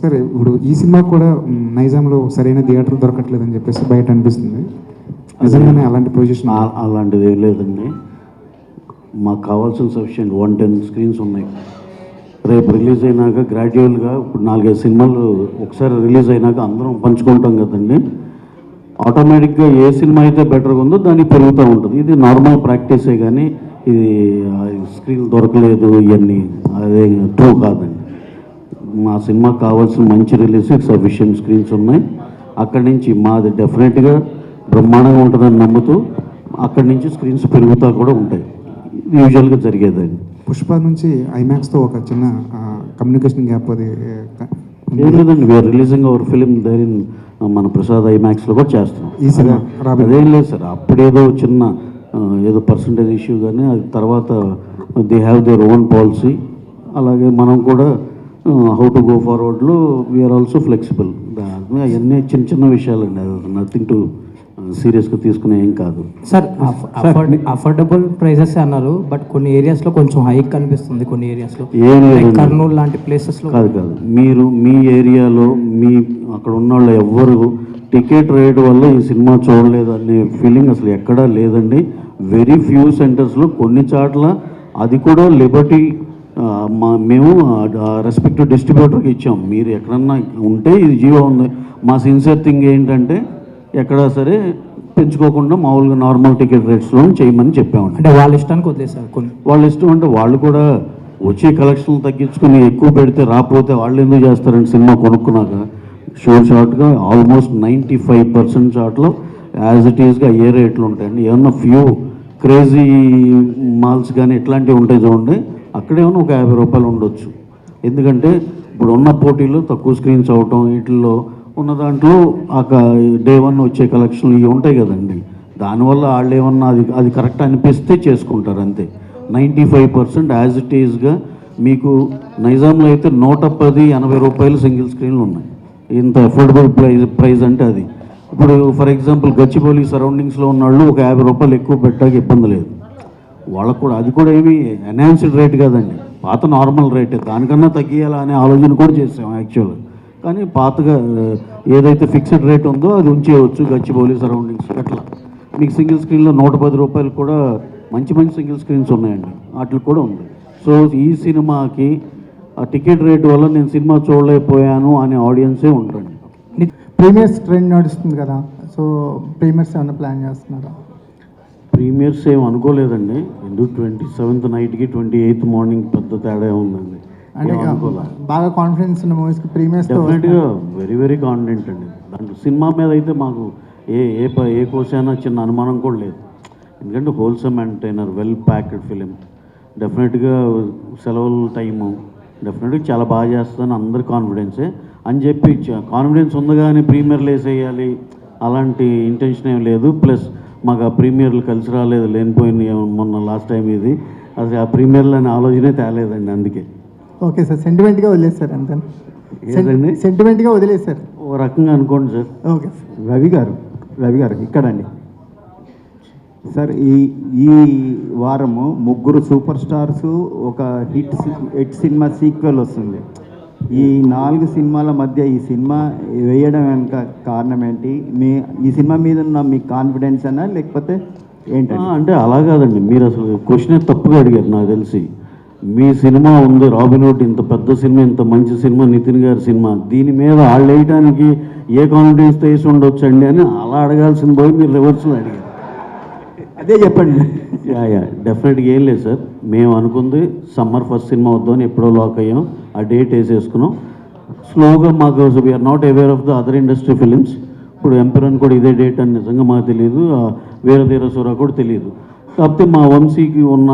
సరే ఇప్పుడు ఈ సినిమా కూడా నైజాంలో సరైన థియేటర్ దొరకట్లేదని చెప్పేసి బయట అనిపిస్తుంది. నిజంగానే అలాంటి పొజిషన్ అలాంటిది ఏం లేదండి. మాకు కావాల్సిన సఫిషియంట్ వన్ టెన్ స్క్రీన్స్ ఉన్నాయి. రేపు రిలీజ్ అయినాక గ్రాడ్యువల్గా ఇప్పుడు నాలుగైదు సినిమాలు ఒకసారి రిలీజ్ అయినాక అందరం పంచుకుంటాం కదండి. ఆటోమేటిక్గా ఏ సినిమా అయితే బెటర్గా ఉందో దానికి పెరుగుతూ ఉంటుంది. ఇది నార్మల్ ప్రాక్టీసే కానీ ఇది స్క్రీన్ దొరకలేదు ఇవన్నీ అదే ట్రూ కాదండి. మా సినిమాకి కావాల్సిన మంచి రిలీజ్ సఫిషియెంట్ స్క్రీన్స్ ఉన్నాయి. అక్కడి నుంచి మాది డెఫినెట్గా బ్రహ్మాండంగా ఉంటుందని నమ్ముతూ అక్కడి నుంచి స్క్రీన్స్ పెరుగుతూ కూడా ఉంటాయి. యూజువల్గా జరిగేదండి. పుష్ప నుంచి ఐమాక్స్తో ఒక చిన్న కమ్యూనికేషన్ గ్యాప్ అది ఏం లేదండి we are releasing our film there in మన ప్రసాద్ ఐమాక్స్లో కూడా చేస్తున్నాం. ఈ సినిమా అదేం లేదు సార్ అప్పుడేదో చిన్న ఏదో పర్సంటేజ్ ఇష్యూ కానీ అది తర్వాత they have their own policy అలాగే మనం కూడా హౌ టు గో ఫార్వర్డ్లో వీఆర్ ఆల్సో ఫ్లెక్సిబుల్ అవన్నీ చిన్న చిన్న విషయాలండి అది నథింగ్ టు సీరియస్గా తీసుకునే ఏం కాదు. సార్ అఫోర్డ్ అఫోర్డబుల్ ప్రైజెస్ అన్నారు బట్ కొన్ని ఏరియాస్లో కొంచెం హైక్ కనిపిస్తుంది కొన్ని ఏరియాస్లో కర్నూలు లాంటి ప్లేసెస్లో కాదు కాదు. మీరు మీ ఏరియాలో మీ అక్కడ ఉన్న వాళ్ళు ఎవ్వరు టికెట్ రేట్ వల్ల ఈ సినిమా చూడలేదు అనే ఫీలింగ్ అసలు ఎక్కడా లేదండి. వెరీ ఫ్యూ సెంటర్స్లో కొన్ని చోట్ల అది కూడా లిబర్టీ మా మేము రెస్పెక్టివ్ డిస్ట్రిబ్యూటర్కి ఇచ్చాం. మీరు ఎక్కడన్నా ఉంటే ఇది జీవో ఉంది. మా సిన్సియర్ థింగ్ ఏంటంటే ఎక్కడా సరే పెంచుకోకుండా మామూలుగా నార్మల్ టికెట్ రేట్స్లో చేయమని చెప్పామండి. అంటే వాళ్ళ ఇష్టానికి వదిలేసారు కొన్ని. వాళ్ళ ఇష్టం అంటే వాళ్ళు కూడా వచ్చే కలెక్షన్లు తగ్గించుకుని ఎక్కువ పెడితే రాకపోతే వాళ్ళు ఎందుకు చేస్తారంటే సినిమా కొనుక్కున్నాక? షోర్ షార్ట్గా ఆల్మోస్ట్ నైంటీ ఫైవ్ పర్సెంట్ షార్ట్లో యాజ్ ఇట్ ఈస్గా ఏ రేట్లు ఉంటాయండి. ఏమన్నా ఫ్యూ క్రేజీ మాల్స్ కానీ ఇట్లాంటివి ఉంటాయి చూడండి అక్కడేమన్నా ఒక యాభై రూపాయలు ఉండొచ్చు. ఎందుకంటే ఇప్పుడు ఉన్న పోటీలు తక్కువ స్క్రీన్స్ అవటం వీటిల్లో ఉన్న దాంట్లో ఆ డే వన్ వచ్చే కలెక్షన్లు ఇవి ఉంటాయి కదండి. దానివల్ల వాళ్ళు ఏమన్నా అది అది కరెక్ట్ అనిపిస్తే చేసుకుంటారు అంతే. Ninety five percent as it ఈజ్గా మీకు నైజాంలో అయితే నూట పది ఎనభై రూపాయలు సింగిల్ స్క్రీన్లు ఉన్నాయి. ఇంత అఫోర్డబుల్ ప్రైజ్ ప్రైజ్ అంటే అది. ఇప్పుడు ఫర్ ఎగ్జాంపుల్ గచ్చిబౌలి సరౌండింగ్స్లో ఉన్న వాళ్ళు ఒక యాభై రూపాయలు ఎక్కువ పెట్టడానికి ఇబ్బంది లేదు. వాళ్ళకు కూడా అది కూడా ఏమి ఎన్హాన్స్డ్ రేట్ కాదండి. పాత నార్మల్ రేటే దానికన్నా తగ్గియాలా అనే ఆలోచన కూడా చేసాం యాక్చువల్గా కానీ పాతగా ఏదైతే ఫిక్స్డ్ రేట్ ఉందో అది ఉంచేయవచ్చు గచ్చిబౌలి సరౌండింగ్స్ అట్లా. మీకు సింగిల్ స్క్రీన్లో నూట పది రూపాయలు కూడా మంచి మంచి సింగిల్ స్క్రీన్స్ ఉన్నాయండి. వాటికి కూడా ఉంది. సో ఈ సినిమాకి ఆ టికెట్ రేట్ వల్ల నేను సినిమా చూడలేకపోయాను అనే ఆడియన్సే ఉంటుంది ప్రీమియర్స్ ట్రెండ్ నడుస్తుంది కదా. సో ప్రీమియర్స్ ఏమైనా ప్లాన్ చేస్తున్నారా? ప్రీమియర్స్ ఏం అనుకోలేదండి. ఎందుకు ట్వంటీ సెవెంత్ నైట్కి ట్వంటీ ఎయిత్ మార్నింగ్ పెద్ద తేడా ఉందండి అంటే బాగా కాన్ఫిడెన్స్ ఉన్న మూవీస్కి ప్రీమియర్స్తో డెఫినెట్గా వెరీ వెరీ కాన్ఫిడెంట్ అండి. దాంట్లో సినిమా మీద అయితే మాకు ఏ ఏ ఏ కోసైనా చిన్న అనుమానం కూడా లేదు. ఎందుకంటే wholesome entertainer well packed film డెఫినెట్గా సెలవుల టైము డెఫినెట్గా చాలా బాగా చేస్తుందని అందరి కాన్ఫిడెన్సే అని చెప్పి కాన్ఫిడెన్స్ ఉంది కానీ ప్రీమియర్లు వేసేయాలి అలాంటి ఇంటెన్షన్ ఏం లేదు. ప్లస్ మాకు ఆ ప్రీమియర్లు కలిసి రాలేదు లేనిపోయిన మొన్న లాస్ట్ టైం ఇది. అసలు ఆ ప్రీమియర్లు అనే ఆలోచనే తేలేదండి అందుకే. ఓకే సార్ సెంటిమెంట్గా వదిలేస్తారు అంతే ఏదండి? సెంటిమెంట్గా వదిలేస్తారు ఓ రకంగా అనుకోండి సార్ ఓకే సార్ రవి గారు రవి గారు ఇక్కడండి. సార్ ఈ ఈ వారము ముగ్గురు సూపర్ స్టార్స్ ఒక హిట్ హిట్ సినిమా సీక్వెల్ వస్తుంది. ఈ నాలుగు సినిమాల మధ్య ఈ సినిమా వేయడం వెనుక కారణం ఏంటి మీ ఈ సినిమా మీద ఉన్న మీ కాన్ఫిడెన్స్ అన్నా లేకపోతే ఆ, ఏంటండి అంటే అలా కాదండి. మీరు అసలు క్వశ్చన్ తప్పుగా అడిగారు నాకు తెలిసి. మీ సినిమా ఉంది రాబిన్ హుడ్ ఇంత పెద్ద సినిమా ఇంత మంచి సినిమా నితిన్ గారి సినిమా. దీని మీద వాళ్ళు వేయడానికి ఏ కాన్ఫిడెన్స్తో వేసి ఉండొచ్చు అండి అని అలా అడగాల్సింది పోయి మీరు రివర్స్లో అడిగారు. అదే చెప్పండి. యా యా డెఫినెట్గా ఏం లేదు సార్. మేము అనుకుంది సమ్మర్ ఫస్ట్ సినిమా వద్దామని ఎప్పుడో లాక్ అయ్యాం. ఆ డేట్ వేసేసుకున్నాం. స్లోగా మాకు we are not aware of the other industry films ఇప్పుడు ఎంపరన్ కూడా ఇదే డేట్ అని నిజంగా మాకు తెలియదు. వేరే తీర సూర కూడా తెలియదు. కాకపోతే మా వంశీకి ఉన్న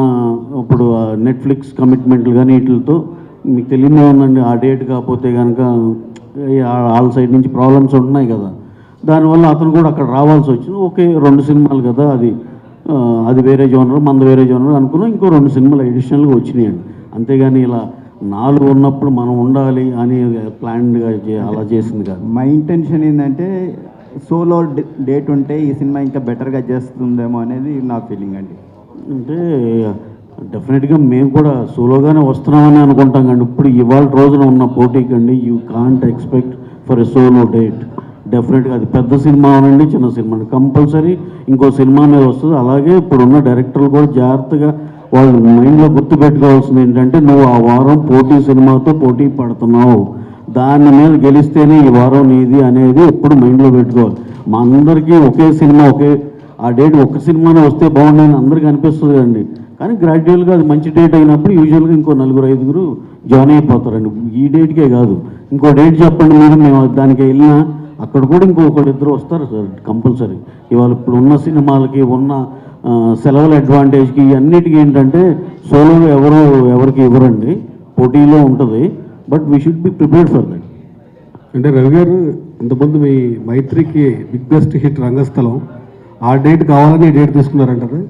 ఇప్పుడు నెట్ఫ్లిక్స్ కమిట్మెంట్లు కానీ వీటితో మీకు తెలియనే ఉందండి. ఆ డేట్ కాకపోతే కనుక వాళ్ళ సైడ్ నుంచి ప్రాబ్లమ్స్ ఉంటున్నాయి కదా. దానివల్ల అతను కూడా అక్కడ రావాల్సి వచ్చింది. ఓకే రెండు సినిమాలు కదా అది. అది వేరే జోనర్ మంద వేరే జోనర్ అనుకున్నాం. ఇంకో రెండు సినిమాలు అడిషనల్గా వచ్చినాయండి. అంతేగాని ఇలా నాలుగు ఉన్నప్పుడు మనం ఉండాలి అని ప్లాన్డ్గా అలా చేసింది కాదు. మా ఇంటెన్షన్ ఏంటంటే సోలో డేట్ ఉంటే ఈ సినిమా ఇంకా బెటర్గా చేస్తుందేమో అనేది నా ఫీలింగ్ అండి. అంటే డెఫినెట్గా మేము కూడా సోలోగానే వస్తున్నామని అనుకుంటాం కానీ ఇప్పుడు ఇవాళ రోజున ఉన్న పోటీ కండి you can't expect for a solo date డెఫినెట్గా అది పెద్ద సినిమా అనండి చిన్న సినిమా. కంపల్సరీ ఇంకో సినిమా మీద వస్తుంది. అలాగే ఇప్పుడున్న డైరెక్టర్లు కూడా జాగ్రత్తగా వాళ్ళు మైండ్లో గుర్తుపెట్టుకోవాల్సింది ఏంటంటే నువ్వు ఆ వారం పోటీ సినిమాతో పోటీ పడుతున్నావు. దాని మీద గెలిస్తేనే ఈ వారం నీది అనేది ఎప్పుడు మైండ్లో పెట్టుకోవాలి. మా అందరికీ ఒకే సినిమా ఒకే ఆ డేట్ ఒక సినిమానే వస్తే బాగుండని అందరికీ అనిపిస్తుంది అండి కానీ గ్రాడ్యువల్గా అది మంచి డేట్ అయినప్పుడు యూజువల్గా ఇంకో నలుగురు ఐదుగురు జాయిన్ అయిపోతారండి. ఈ డేట్కే కాదు. ఇంకో డేట్ చెప్పండి మీరు మేము దానికి వెళ్ళినా అక్కడ కూడా ఇంకొకరు ఇద్దరు వస్తారు సార్ కంపల్సరీ. ఇవాళ ఇప్పుడు ఉన్న సినిమాలకి ఉన్న సెలవుల అడ్వాంటేజ్కి అన్నిటికీ ఏంటంటే సోలోగా ఎవరు ఎవరికి ఇవ్వరండి. పోటీలో ఉంటుంది. But we should be prepared for that అంటే రవి గారు ఇంతకుముందు మీ మైత్రికి బిగ్గెస్ట్ హిట్ రంగస్థలం. ఆ డేట్ కావాలని ఈ డేట్ తీసుకున్నారంటారు?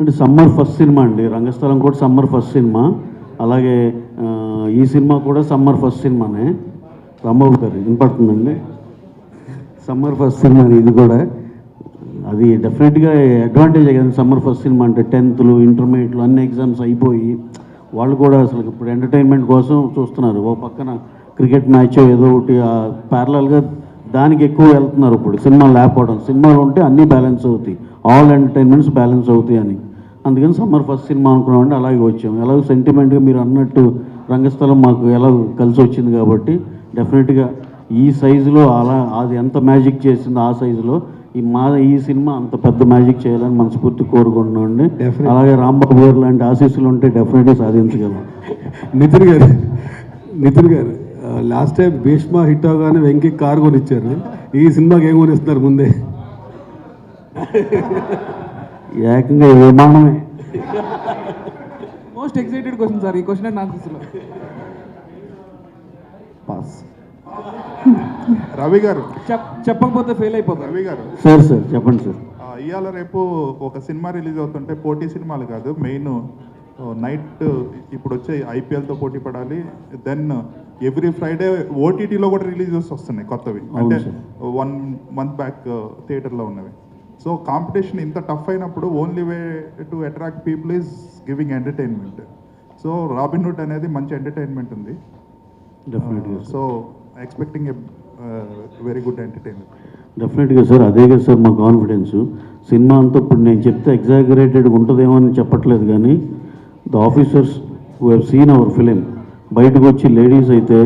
అంటే సమ్మర్ ఫస్ట్ సినిమా అండి. రంగస్థలం కూడా సమ్మర్ ఫస్ట్ సినిమా అలాగే ఈ సినిమా కూడా సమ్మర్ ఫస్ట్ సినిమానే రాంబాబు గారు వినపడుతుందండి? సమ్మర్ ఫస్ట్ సినిమా ఇది కూడా. అది డెఫినెట్గా అడ్వాంటేజ్ కదండి సమ్మర్ ఫస్ట్ సినిమా అంటే టెన్త్లు ఇంటర్మీడియట్లు అన్ని ఎగ్జామ్స్ అయిపోయి వాళ్ళు కూడా అసలు ఇప్పుడు ఎంటర్టైన్మెంట్ కోసం చూస్తున్నారు. ఓ పక్కన క్రికెట్ మ్యాచ్ ఏదో ఒకటి ప్యారలల్గా దానికి ఎక్కువ వెళ్తున్నారు ఇప్పుడు. సినిమాలు లేకపోవడం సినిమాలు ఉంటే అన్నీ బ్యాలెన్స్ అవుతాయి. ఆల్ ఎంటర్టైన్మెంట్స్ బ్యాలెన్స్ అవుతాయి అని. అందుకని సమ్మర్ ఫస్ట్ సినిమా అనుకున్నామంటే అలాగే వచ్చాము ఎలాగో సెంటిమెంట్గా మీరు అన్నట్టు రంగస్థలం మాకు ఎలా కలిసి వచ్చింది కాబట్టి డెఫినెట్గా ఈ సైజులో అలా అది ఎంత మ్యాజిక్ చేసిందో ఆ సైజులో ఈ మా ఈ సినిమా అంత పెద్ద మ్యాజిక్ చేయాలని మనస్ఫూర్తి కోరుకుంటున్నామండి. Definitely. అలాగే రాంబాబు గారు లాంటి ఆశీస్సులు ఉంటే డెఫినెట్గా సాధించగలం. నితిన్ గారు నితిన్ గారు లాస్ట్ టైం భీష్మ హిట్ అవగానే వెంకీ కారు కొనిచ్చారు. ఈ సినిమాకి ఏం కొనిస్తున్నారు ముందే? ఏకంగా విమానమే. మోస్ట్ ఎక్సైటెడ్ క్వశ్చన్ సార్ ఈ question and pass Ravi garu. చెప్ చెప్పకపోతే ఫెయిల్ అయిపోతారు. రవి గారు. సార్ సార్ చెప్పండి సార్. ఆ, ఇవాళ రేపు ఒక సినిమా రిలీజ్ అవుతుంటే పోటీ సినిమాలు కాదు మెయిన్ నైట్ ఇప్పుడు వచ్చే ఐపీఎల్తో పోటీ పడాలి దెన్ ఎవ్రీ ఫ్రైడే ఓటీటీలో కూడా రిలీజెస్ వస్తున్నాయి కొత్తవి. అంటే వన్ మంత్ బ్యాక్ థియేటర్లో ఉన్నవి. సో కాంపిటీషన్ ఇంత టఫ్ అయినప్పుడు only way to attract people is giving entertainment. So Robin Hood అనేది మంచి ఎంటర్టైన్మెంట్ ఉంది. So expecting a very good entertainment డెఫినెట్గా సార్ అదే కదా సార్ మా కాన్ఫిడెన్స్ సినిమా అంతా ఇప్పుడు నేను చెప్తే ఎగ్జాగరేటెడ్గా ఉంటుందేమో అని చెప్పట్లేదు కానీ the officers who have seen our film బయటకు వచ్చి లేడీస్ అయితే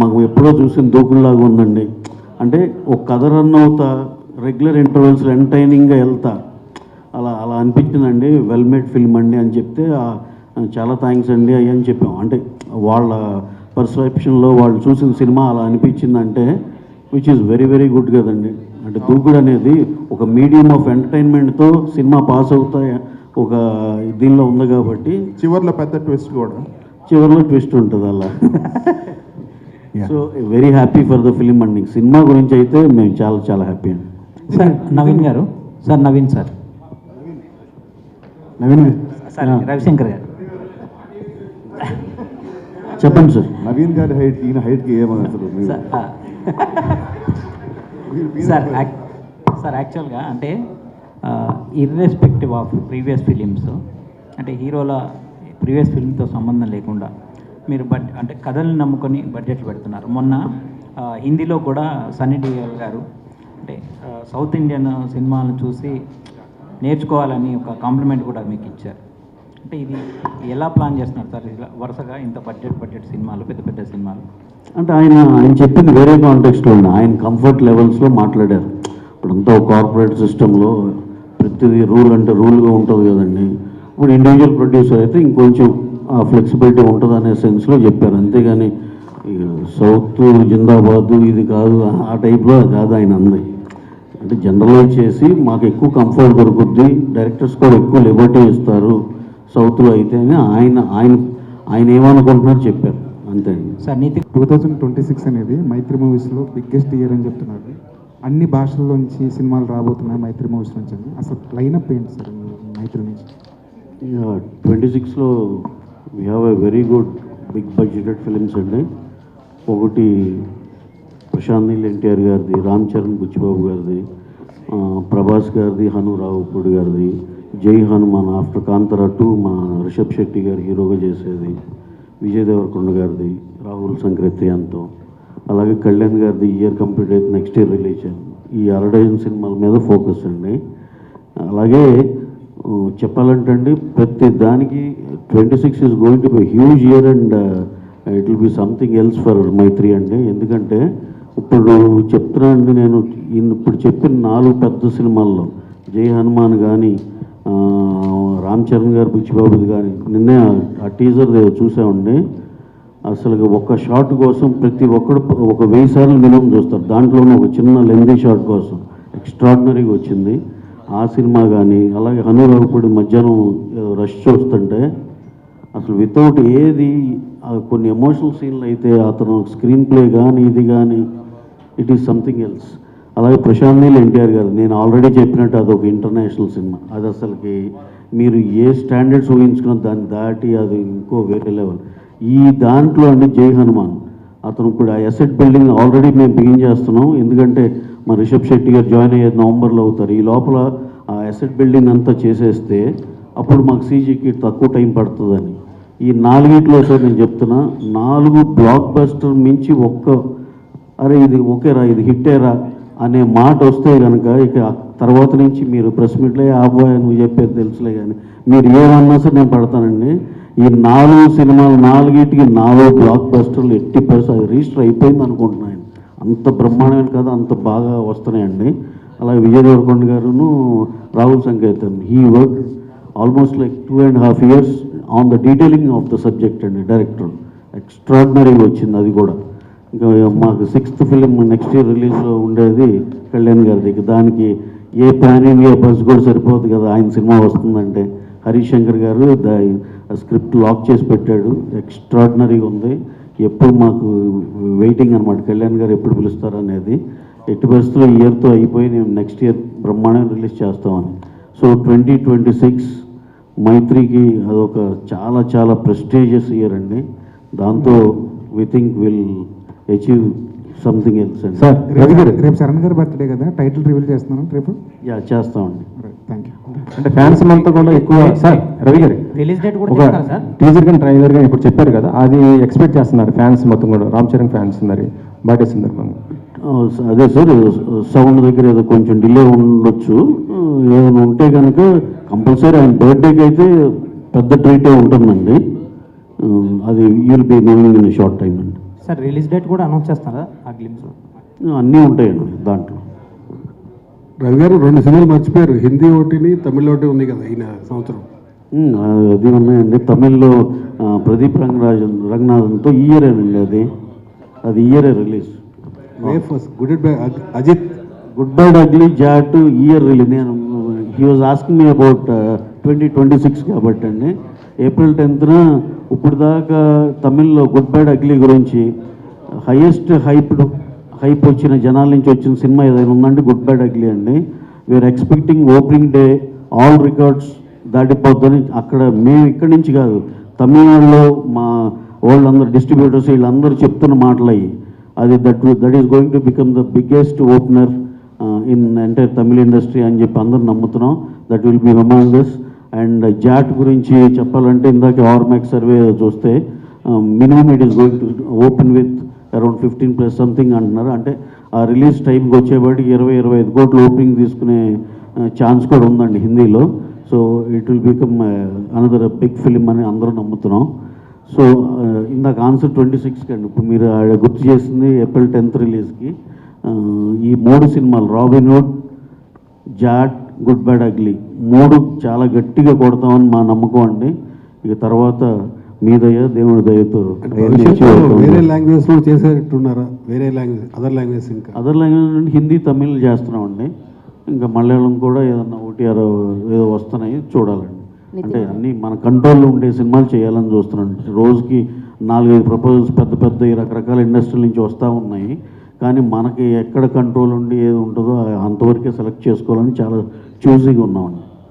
మాకు ఎప్పుడో చూసిన దూకుల్లాగా ఉందండి. అంటే ఒక కథ రన్ అవుతా రెగ్యులర్ ఇంటర్వెల్స్లో ఎంటర్టైనింగ్గా వెళ్తా. అలా అలా అనిపించిందండి. వెల్ మేడ్ ఫిల్మ్ అండి అని చెప్తే చాలా థ్యాంక్స్ అండి అయ్యి అని చెప్పాం. అంటే వాళ్ళ పర్సెప్షన్లో వాళ్ళు చూసిన సినిమా అలా అనిపించిందంటే which is very very good కదండి. అంటే దూకుడు అనేది ఒక మీడియం ఆఫ్ ఎంటర్టైన్మెంట్తో సినిమా పాస్ అవుతా ఒక దీనిలో ఉంది కాబట్టి. చివర్లో పెద్ద ట్విస్ట్ కూడా. చివరిలో ట్విస్ట్ ఉంటుంది అలా. So very happy for the film అండి. సినిమా గురించి అయితే మేము చాలా చాలా హ్యాపీ అండి. Sir Naveen garu? Sir Naveen sir. Naveen. Sir Ravishankar garu. చెప్పండి సార్. నవీన్ గారి హైట్ ఈయన హైట్కి ఏమని అసలు సార్. సార్ యాక్- సార్ యాక్చువల్గా అంటే ఇర్రెస్పెక్టివ్ ఆఫ్ ప్రీవియస్ ఫిలిమ్స్ అంటే హీరోల ప్రీవియస్ ఫిల్మ్తో సంబంధం లేకుండా మీరు బడ్ అంటే కథల్ని నమ్ముకొని బడ్జెట్లు పెడుతున్నారు. మొన్న హిందీలో కూడా సన్నీ డియోల్ గారు అంటే సౌత్ ఇండియన్ సినిమాలను చూసి నేర్చుకోవాలని ఒక కాంప్లిమెంట్ కూడా మీకు ఇచ్చారు. అంటే ఇది ఎలా ప్లాన్ చేస్తున్నారు సార్? ఇలా వరుసగా ఇంత బడ్జెట్ బడ్జెట్ సినిమాలు పెద్ద పెద్ద సినిమాలు. అంటే ఆయన ఆయన చెప్పింది వేరే కాంటెక్స్లో ఉంది. ఆయన కంఫర్ట్ లెవెల్స్లో మాట్లాడారు. ఇప్పుడంతా కార్పొరేట్ సిస్టంలో ప్రతిదీ రూల్ అంటే రూల్గా ఉంటుంది కదండి. ఇప్పుడు ఇండివిజువల్ ప్రొడ్యూసర్ అయితే ఇంకొంచెం ఫ్లెక్సిబిలిటీ ఉంటుంది అనే సెన్స్లో చెప్పారు. అంతేగాని ఇక సౌత్ జిందాబాద్ ఇది కాదు ఆ టైప్లో కాదు ఆయన అంది. అంటే జనరలైజ్ చేసి మాకు ఎక్కువ కంఫర్ట్ దొరుకుద్ది. డైరెక్టర్స్ కూడా ఎక్కువ లిబర్టీ ఇస్తారు. సౌత్లో అయితే ఆయన ఆయన ఆయన ఏమనుకుంటున్నారో చెప్పారు. అంతే. సార్ నీతి టూ థౌజండ్ ట్వంటీ సిక్స్ అనేది మైత్రి మూవీస్లో బిగ్గెస్ట్ ఇయర్ అని చెప్తున్నారు. అన్ని భాషల్లోంచి సినిమాలు రాబోతున్నాయి మైత్రి మూవీస్ నుంచి అని అసలు లైనప్ ఏంటి సార్ మైత్రి నుంచి? ట్వంటీ సిక్స్లో we have a very good big budgeted films అండి. ఒకటి ప్రశాంత్ నీల్ ఎన్టీఆర్ గారిది రామ్ చరణ్ బుచ్చిబాబు గారిది ప్రభాస్ గారిది హను రావుపూడి గారిది జై హనుమాన్ ఆఫ్టర్ కాంతరా టూ మా రిషబ్ శెట్టి గారు హీరోగా చేసేది విజయ్ దేవరకొండ గారిది రాహుల్ సంక్రతియంతో అలాగే కళ్యాణ్ గారిది ఇయర్ కంప్లీట్ అయితే నెక్స్ట్ ఇయర్ రిలీజ్ ఈ అరడజన్ సినిమాల మీద ఫోకస్ అండి. అలాగే చెప్పాలంటే అండి ప్రతి దానికి twenty six is going to be huge year and it will be something else for Mythri అండి. ఎందుకంటే ఇప్పుడు చెప్తున్నానండి నేను ఇప్పుడు చెప్పిన నాలుగు పెద్ద సినిమాల్లో జై హనుమాన్ కానీ రామ్ చరణ్ గారు బుచ్చిబాబుది కానీ నిన్నే ఆ- టీజర్ టీజర్ చూసామండి. అసలు ఒక్క షాట్ కోసం ప్రతి ఒక్కడు ఒక వెయ్యి సార్లు మినిమం చూస్తారు. దాంట్లోనే ఒక చిన్న లెందీ షాట్ కోసం ఎక్స్ట్రాడినరీగా వచ్చింది. ఆ సినిమా కానీ అలాగే హనురావుపూడి మధ్యాహ్నం రష్ చూస్తుంటే అసలు వితౌట్ ఏది కొన్ని ఎమోషనల్ సీన్లు అయితే అతను స్క్రీన్ ప్లే కానీ ఇది కానీ ఇట్ ఈస్ సంథింగ్ ఎల్స్ అలాగే ప్రశాంత్ నీల్ ఎన్టీఆర్ గారు నేను ఆల్రెడీ చెప్పినట్టు అది ఒక ఇంటర్నేషనల్ సినిమా. అది అసలుకి మీరు ఏ స్టాండర్డ్స్ ఊహించుకున్న దాన్ని దాటి అది ఇంకో వేరే లెవెల్. ఈ దాంట్లో అండి జై హనుమాన్. అతను ఇప్పుడు ఆ ఎసెట్ బిల్డింగ్ ఆల్రెడీ మేము బిగిన్ చేస్తున్నాం. ఎందుకంటే మా రిషబ్ శెట్టి గారు జాయిన్ అయ్యేది నవంబర్లో అవుతారు. ఈ లోపల ఆ ఎసెట్ బిల్డింగ్ అంతా చేసేస్తే అప్పుడు మాకు సీజీకి తక్కువ టైం పడుతుందని. ఈ నాలుగిట్లో సార్ నేను చెప్తున్నా నాలుగు బ్లాక్ బస్టర్ మించి ఒక్క అరే ఇది ఓకేరా ఇది హిట్టేరా అనే మాట వస్తే కనుక ఇక తర్వాత నుంచి మీరు ప్రెస్ మీట్లో ఆబోయ్ నువ్వు చెప్పేది తెలుసులే కానీ మీరు ఏమన్నా సరే నేను పడతానండి. ఈ నాలుగు సినిమాలు నాలుగిటికి నాలుగు బ్లాక్ బస్టర్లు ఎట్టి పరిస్థితి అది రిజిస్టర్ అయిపోయింది అనుకుంటున్నాను అంత బ్రహ్మాండమైన కథ అంత బాగా వస్తున్నాయండి. అలాగే Vijay Deverakonda గారును Rahul Sankrityan he work almost like two and half years on the detailing of the subject అండి డైరెక్టర్ ఎక్స్ట్రాడినరీగా వచ్చింది అది కూడా. ఇంకా మాకు సిక్స్త్ ఫిలిం నెక్స్ట్ ఇయర్ రిలీజ్లో ఉండేది కళ్యాణ్ గారి ఇక దానికి ఏ ప్యాన్ ఇండియా బస్ కూడా సరిపోదు కదా ఆయన సినిమా వస్తుందంటే. హరిశంకర్ శంకర్ గారు దా స్క్రిప్ట్ లాక్ చేసి పెట్టాడు. ఎక్స్ట్రాడినరీగా ఉంది. ఎప్పుడు మాకు వెయిటింగ్ అనమాట కళ్యాణ్ గారు ఎప్పుడు పిలుస్తారు అనేది. ఎట్టి పరిస్థితుల్లో ఇయర్తో అయిపోయి నేను నెక్స్ట్ ఇయర్ బ్రహ్మాండం రిలీజ్ చేస్తామని. సో ట్వంటీ ట్వంటీ సిక్స్ మైత్రికి అదొక చాలా చాలా ప్రెస్టీజియస్ ఇయర్ అండి. దాంతో we think will achieve something else అండి సార్ రవి గారు. రేపు శరణ్ గారి బర్త్డే కదా? టైటిల్ రివీల్ చేస్తున్నాను. రేపు? యా చేస్తామండి. థ్యాంక్ యూ అంటే ఫ్యాన్స్ అంతా కూడా ఎక్కువ sir Ravi garu. Release date కూడా సార్ టీజర్ కానీ ట్రైలర్ కానీ ఇప్పుడు చెప్పారు కదా అది ఎక్స్పెక్ట్ చేస్తున్నారు ఫ్యాన్స్ మొత్తం కూడా. రామ్ చరణ్ ఫ్యాన్స్ మరి బర్త్డే సందర్భంగా. అదే సార్ సౌండ్ దగ్గర ఏదో కొంచెం డిలే ఉండొచ్చు. ఆ, ఏదైనా ఉంటే కనుక కంపల్సరీ ఆయన బర్త్డేకి అయితే పెద్ద ట్రీటే ఉంటుందండి. అది you'll be knowing in short time అండి. సార్ రిలీజ్ డేట్ కూడా అనౌన్స్ చేస్తారా ఆ గ్లిమ్స్ ఆ, అన్నీ ఉంటాయండి దాంట్లో. రవి గారు రెండు సినిమాలు మర్చిపోయారు. హిందీ ఒకటిని తమిళ ఒకటి ఉంది కదా ఈయన సంవత్సరం. ఉమ్, అది ఉన్నాయండి. తమిళ్ళో ఆ, ప్రదీప్ రంగరాజన్ రంగనాథన్తో ఈ ఇయరేనండి అది. అది ఇయరే release. May first good bye Ajith. Good bye ugly Jaat year release. నేను he was asking me about twenty twenty six కాబట్టి అండి. ఏప్రిల్ టెన్త్న ఇప్పుడు దాకా తమిళ్ళో గుడ్ బ్యాడ్ అగ్లీ గురించి హైయెస్ట్ హైప్డ్ హైప్ వచ్చిన జనాల నుంచి వచ్చిన సినిమా ఏదైనా ఉందంటే గుడ్ బ్యాడ్ అగ్లీ అండి. We are expecting opening day all records దాటిపోద్దని అక్కడ మేము ఇక్కడి నుంచి కాదు తమిళనాడులో మా వాళ్ళందరూ డిస్ట్రిబ్యూటర్స్ వీళ్ళందరూ చెప్తున్న మాటలు అయ్యి అది that that is going to become the biggest opener in entire Tamil industry అని చెప్పి అందరూ నమ్ముతున్నాం. That will be humongous and Jaat గురించి చెప్పాలంటే ఇందాక ఆర్మాక్ సర్వే చూస్తే minimum it is going to open with around fifteen plus something అంటున్నారు. అంటే ఆ రిలీజ్ టైంకి వచ్చేవాడికి ఇరవై ఇరవై ఐదు కోట్లు ఓపెనింగ్ తీసుకునే ఛాన్స్ కూడా ఉందండి హిందీలో. So it will become another big film అని అందరూ నమ్ముతున్నాం. సో ఇందాక ఆన్సర్ ట్వంటీ సిక్స్కి అండి ఇప్పుడు మీరు ఆడ గుర్తు చేసింది ఏప్రిల్ టెన్త్ రిలీజ్కి ఈ మూడు సినిమాలు Robinhood Jaat good bad ugly మూడు చాలా గట్టిగా కొడతామని మా నమ్మకం అండి. ఇక తర్వాత మీ దయ దేవుడి దయతో. వేరే లాంగ్వేజ్లో చేసేట్టున్నారా వేరే లాంగ్వేజ్ అదర్ లాంగ్వేజ్ ఇంకా? అదర్ లాంగ్వేజ్ నుండి హిందీ తమిళ్ చేస్తున్నామండి. ఇంకా మలయాళం కూడా ఏదన్నా ఒకటి అరో ఏదో వస్తున్నాయి చూడాలండి. అంటే అన్ని మన కంట్రోల్లో ఉండే సినిమాలు చేయాలని చూస్తున్నాను రోజుకి నాలుగైదు ప్రపోజల్స్ పెద్ద పెద్ద ఈ రకరకాల ఇండస్ట్రీల నుంచి వస్తూ ఉన్నాయి. కానీ మనకి ఎక్కడ కంట్రోల్ ఉండి ఏది ఉంటుందో అంతవరకే సెలెక్ట్ చేసుకోవాలని చాలా చూసీగా ఉన్నామండి.